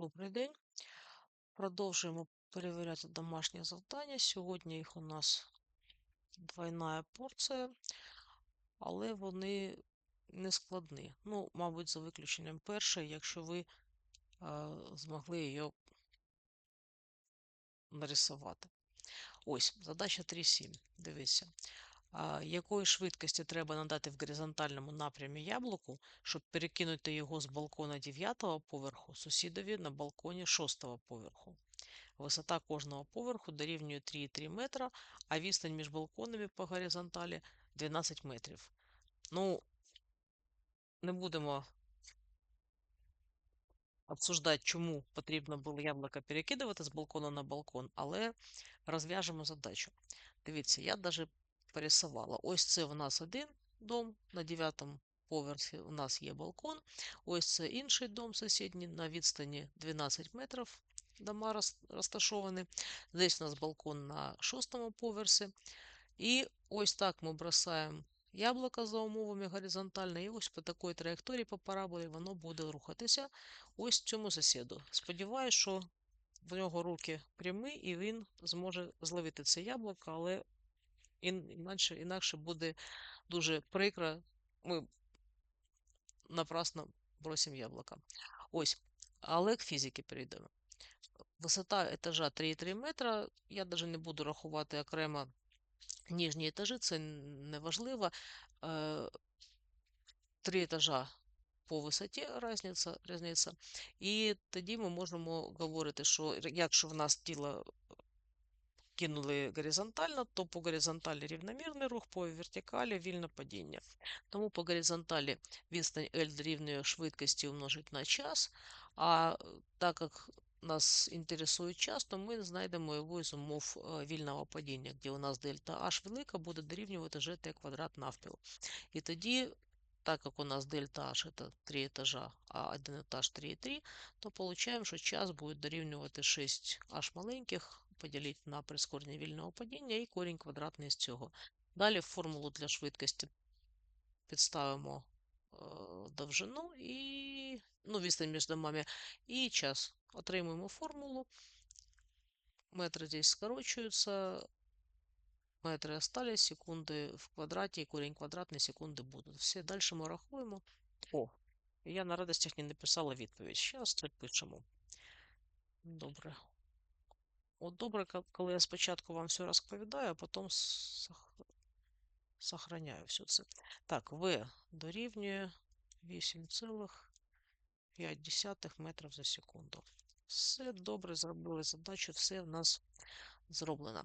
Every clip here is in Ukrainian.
Добрий день. Продовжуємо перевіряти домашні завдання. Сьогодні їх у нас двойна порція, але вони не складні. Ну, мабуть, за виключенням першої, якщо ви е, змогли її нарисувати. Ось, задача 3.7. Дивіться. Якої швидкості треба надати в горизонтальному напрямі яблуку, щоб перекинути його з балкона 9 поверху сусідові на балконі 6 поверху. Висота кожного поверху дорівнює 3,3 метра, а відстань між балконами по горизонталі 12 метрів. Ну, не будемо обсуждати, чому потрібно було яблука перекидувати з балкона на балкон, але розв'яжемо задачу. Дивіться, я навіть пересувала. Ось це у нас один дом на 9 поверсі у нас є балкон. Ось це інший дом сусідній на відстані 12 метрів. Дома розташовані. Здесь у нас балкон на шостому поверсі. І ось так ми бросаємо яблуко за умовами горизонтально, і ось по такій траєкторії по параболі воно буде рухатися ось цьому сусіду. Сподіваюсь, що в нього руки прямі, і він зможе зловити це яблуко, але інакше, інакше буде дуже прикро. Ми напрасно бросимо яблуко. Ось, але к фізики перейдемо. Висота етажа 3,3 метра. Я навіть не буду рахувати окремо нижні етажі, це не важливо. Три етажа по висоті різниця. І тоді ми можемо говорити, що якщо в нас тіло кинули горизонтально, то по горизонталі рівномірний рух, по вертикалі вільне падіння. Тому по горизонталі відстань L дорівнює швидкості умножить на час, а так як нас інтересує час, то ми знайдемо його із умов е, вільного падіння, де у нас дельта H велика буде дорівнювати GT квадрат навпіл. І тоді, так як у нас дельта H це 3 етажа, а 1 етаж 3,3, то получаємо, що час буде дорівнювати 6H маленьких, поділити на прискорення вільного падіння і корінь квадратний з цього. Далі формулу для швидкості підставимо е, довжину і ну, відстань між домами і час. Отримуємо формулу. Метри здесь скорочуються. Метри остались, секунди в квадраті, корінь квадратний секунди будуть. Все, далі ми рахуємо. О, я на радостях не написала відповідь. Зараз пишемо. Добре. От добре, коли я спочатку вам все розповідаю, а потім сохраняю все це. Так, В дорівнює 8,5 метрів за секунду. Все добре, зробили задачу, все в нас зроблено.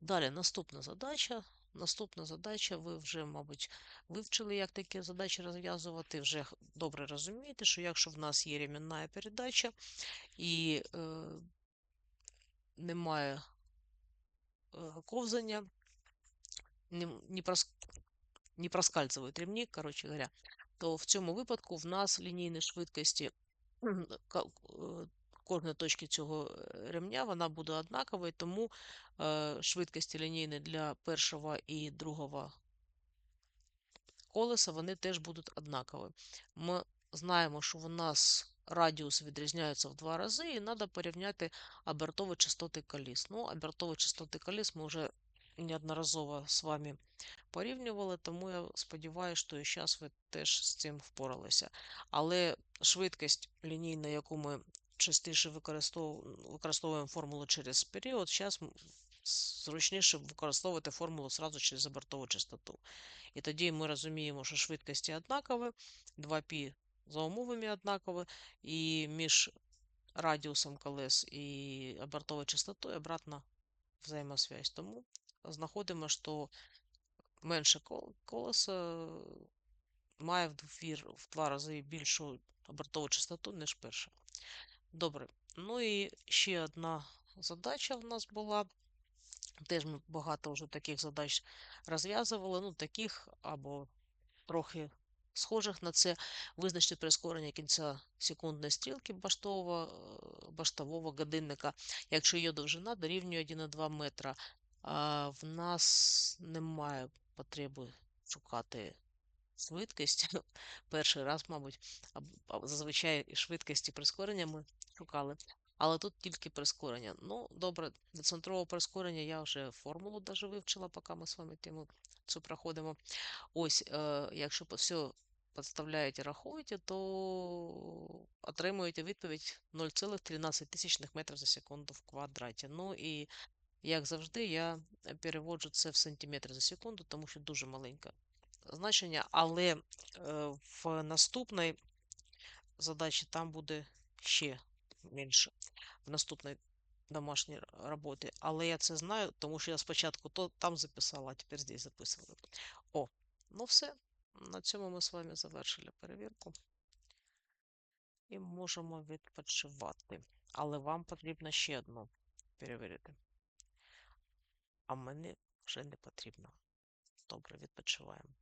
Далі наступна задача. Наступна задача, ви вже, мабуть, вивчили, як такі задачі розв'язувати. Вже добре розумієте, що якщо в нас є ремінна передача і е, немає е, ковзання, не, прос, не ремні, коротше говоря, то в цьому випадку в нас лінійні швидкості кожної точки цього е, ремня вона буде однаковою, тому е, швидкості лінійні для першого і другого колеса вони теж будуть однакові. Ми знаємо, що у нас радіус відрізняється в два рази, і треба порівняти обертові частоти коліс. Ну, обертові частоти коліс ми вже неодноразово з вами порівнювали, тому я сподіваюся, що і зараз ви теж з цим впоралися. Але швидкість лінійна, яку ми частіше використовуємо формулу через період, зараз зручніше використовувати формулу сразу через обертову частоту. І тоді ми розуміємо, що швидкості однакові, 2π за умовами однакові, і між радіусом колес і обертовою частотою обратна взаємосвязь. Тому знаходимо, що менше колеса має в два рази більшу обертову частоту, ніж перше. Добре. Ну і ще одна задача в нас була. Теж ми багато вже таких задач розв'язували, ну, таких або трохи схожих на це. Визначити прискорення кінця секундної стрілки баштового баштового годинника, якщо її довжина дорівнює 1,2 метра. А в нас немає потреби шукати швидкість. Перший раз, мабуть, зазвичай швидкість і прискорення ми шукали. Але тут тільки прискорення. Ну, добре, для центрового прискорення я вже формулу даже вивчила, поки ми з вами тему цю проходимо. Ось, е, якщо все підставляєте, рахуєте, то отримуєте відповідь 0,13 метрів за секунду в квадраті. Ну і як завжди, я переводжу це в сантиметри за секунду, тому що дуже маленьке значення, але е, в наступній задачі там буде ще менше. В наступній домашній р- роботі. Але я це знаю, тому що я спочатку то там записала, а тепер здесь записую. О, ну все. На цьому ми з вами завершили перевірку і можемо відпочивати. Але вам потрібно ще одну перевірити. А мені вже не потрібно. Добре, відпочиваємо.